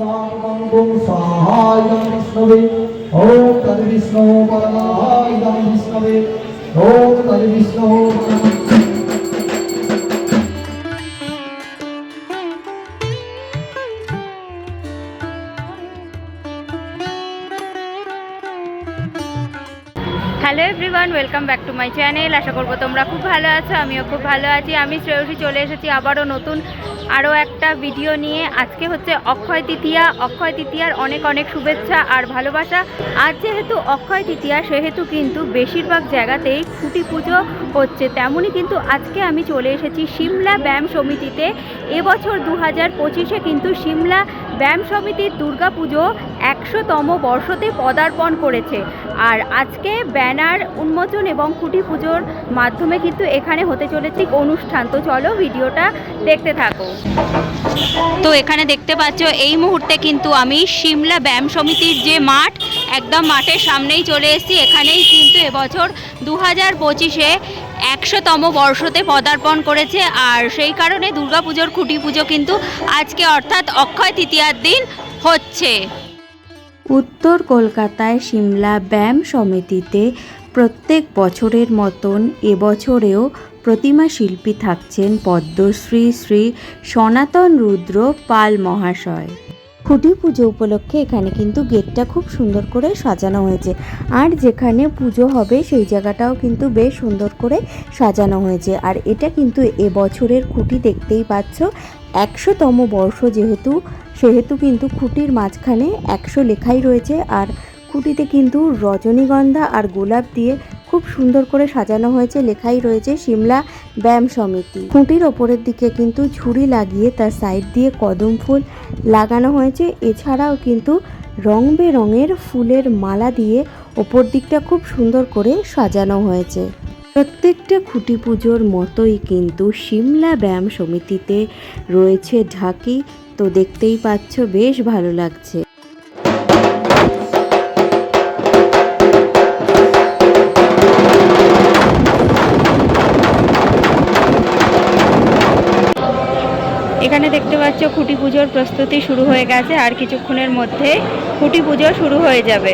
सहस्राङ्गं स्वाहायं विष्णवे ॐ तद्विष्णो परमायं विष्णवे ॐ तद्विष्णो परम welcome back to my channel. আশা করব তোমরা খুব ভালো আছো, আমিও খুব ভালো আছি। আমি শ্রেয়সী চলে এসেছি আবারও নতুন আরও একটা ভিডিও নিয়ে। আজকে হচ্ছে অক্ষয় তৃতীয়া। অক্ষয় তৃতীয়ার অনেক অনেক শুভেচ্ছা আর ভালোবাসা। আজ যেহেতু অক্ষয় তৃতীয়া, সেহেতু কিন্তু বেশিরভাগ জায়গাতেই খুঁটি পুজো হচ্ছে। তেমনই কিন্তু আজকে আমি চলে এসেছি সিমলা ব্যায়াম সমিতিতে। এবছর দু হাজার পঁচিশে কিন্তু সিমলা ব্যায়াম সমিতির দুর্গাপুজো একশোতম বর্ষতে পদার্পণ করেছে। আর আজকে ব্যানার উন্মোচন এবং খুঁটি পুজোর মাধ্যমে কিন্তু এখানে হতে চলেছে অনুষ্ঠান। তো চলো ভিডিওটা দেখতে থাকো। তো এখানে দেখতে পাচ্ছ, এই মুহূর্তে কিন্তু আমি সিমলা ব্যায়াম সমিতির যে মাঠ, একদম মাঠের সামনেই চলে এসেছি। এখানেই কিন্তু এবছর দু হাজার পঁচিশে একশোতম বর্ষতে পদার্পণ করেছে। আর সেই কারণে দুর্গাপুজোর খুঁটি পুজো কিন্তু আজকে অর্থাৎ অক্ষয় তৃতীয়ার দিন হচ্ছে। উত্তর কলকাতায় সিমলা ব্যায়াম সমিতিতে প্রত্যেক বছরের মতন এবছরেও প্রতিমা শিল্পী থাকছেন পদ্মশ্রী শ্রী সনাতন রুদ্র পাল মহাশয়। খুঁটি পুজো উপলক্ষে এখানে কিন্তু গেটটা খুব সুন্দর করে সাজানো হয়েছে। আর যেখানে পুজো হবে সেই জায়গাটাও কিন্তু বেশ সুন্দর করে সাজানো হয়েছে। আর এটা কিন্তু এবছরের খুঁটি দেখতেই পাচ্ছ। একশোতম বর্ষ যেহেতু সেহেতু কিন্তু খুঁটির মাঝখানে একশো লেখাই রয়েছে আর খুঁটিতে কিন্তু রজনীগন্ধা আর গোলাপ দিয়ে খুব সুন্দর করে সাজানো হয়েছে, লেখাই রয়েছে সিমলা ব্যায়াম সমিতি। খুঁটির ওপরের দিকে কিন্তু ঝুড়ি লাগিয়ে তার সাইড দিয়ে কদম ফুল লাগানো হয়েছে। এছাড়াও কিন্তু রং বেরঙের ফুলের মালা দিয়ে ওপর দিকটা খুব সুন্দর করে সাজানো হয়েছে। প্রত্যেকটা খুঁটি পুজোর মতোই কিন্তু সিমলা ব্যায়াম সমিতিতে রয়েছে ঢাকি তো দেখতেই পাচ্ছ বেশ ভালো লাগছে। এখানে দেখতে পাচ্ছ খুঁটি পুজোর প্রস্তুতি শুরু হয়ে গেছে, আর কিছুক্ষণের মধ্যে খুঁটি পুজো শুরু হয়ে যাবে।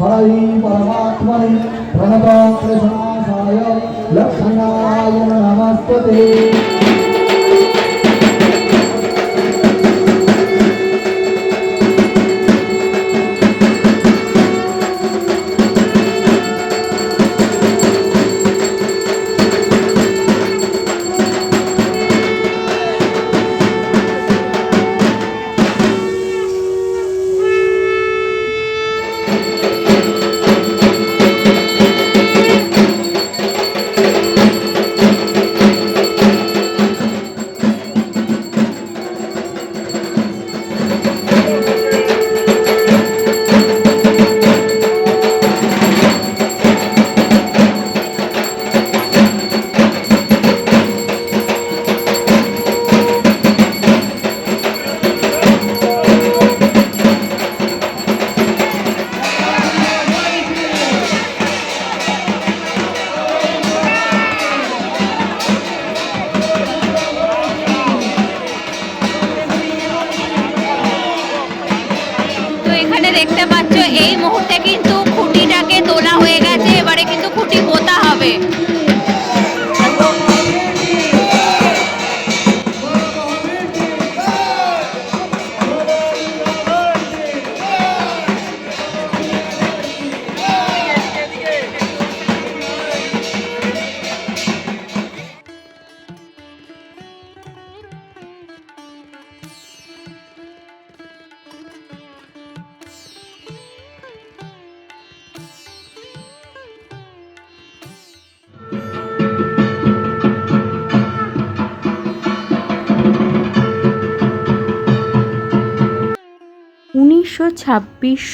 हरै परमात्मने प्रणतकृष्णाय लक्ष्मणाय नमस्ते।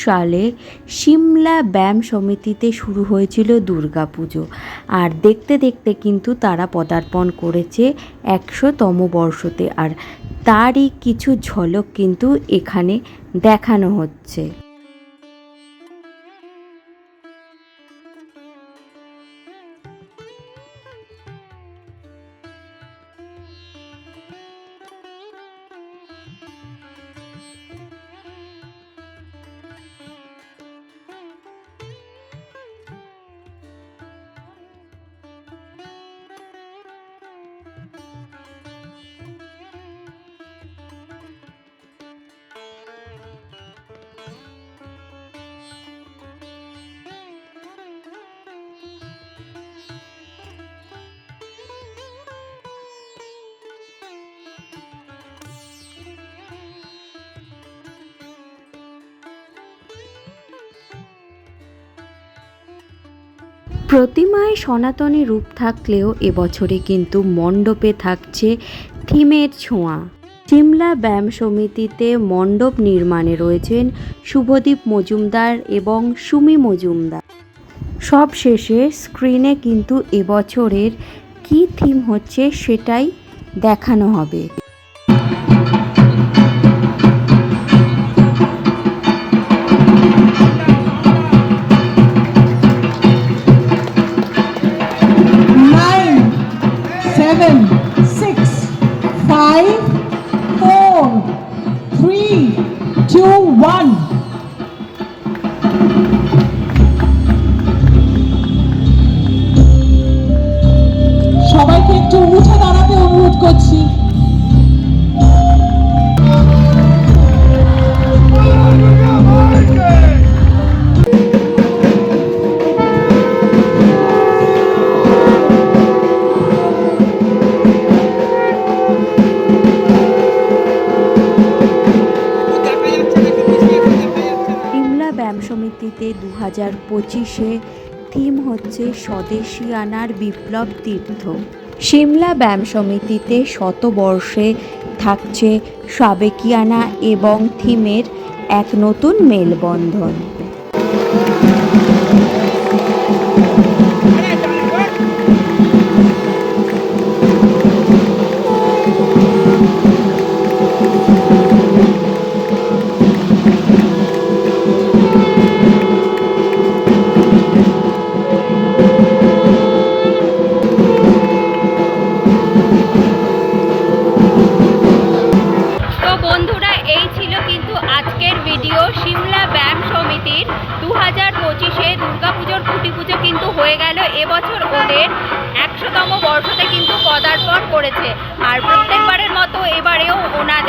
সালে সিমলা ব্যায়াম সমিতিতে শুরু হয়েছিল দুর্গাপুজো। আর দেখতে দেখতে কিন্তু তারা পদার্পণ করেছে একশোতম বর্ষতে। আর তারই কিছু ঝলক কিন্তু এখানে দেখানো হচ্ছে। প্রতিমায় সনাতনী রূপ থাকলেও এবছরে কিন্তু মণ্ডপে থাকছে থিমের ছোঁয়া। সিমলা ব্যায়াম সমিতিতে মণ্ডপ নির্মাণে রয়েছেন শুভদীপ মজুমদার এবং সুমি মজুমদার। সব শেষে স্ক্রিনে কিন্তু এবছরের কী থিম হচ্ছে সেটাই দেখানো হবে। Three, two, one. সবাইকে একটু উঠে দাঁড়াতে অনুরোধ করছি হাজার পঁচিশে থিম হচ্ছে স্বদেশী আনার বিপ্লব তীর্থ। সিমলা ব্যায়াম সমিতিতে শতবর্ষে থাকছে সাবেকিয়ানা এবং থিমের এক নতুন মেলবন্ধন।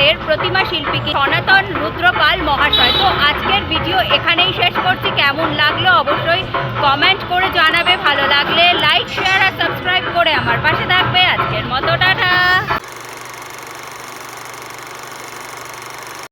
ওনাদের প্রতিমা শিল্পীকে সনাতন রুদ্রপাল মহাশয়। তো আজকের ভিডিও এখানেই শেষ করছি। কেমন লাগল অবশ্যই কমেন্ট করে জানাবে। ভালো লাগলে লাইক শেয়ার আর সাবস্ক্রাইব করে আমার পাশে থাকবে। আজকের মতোটা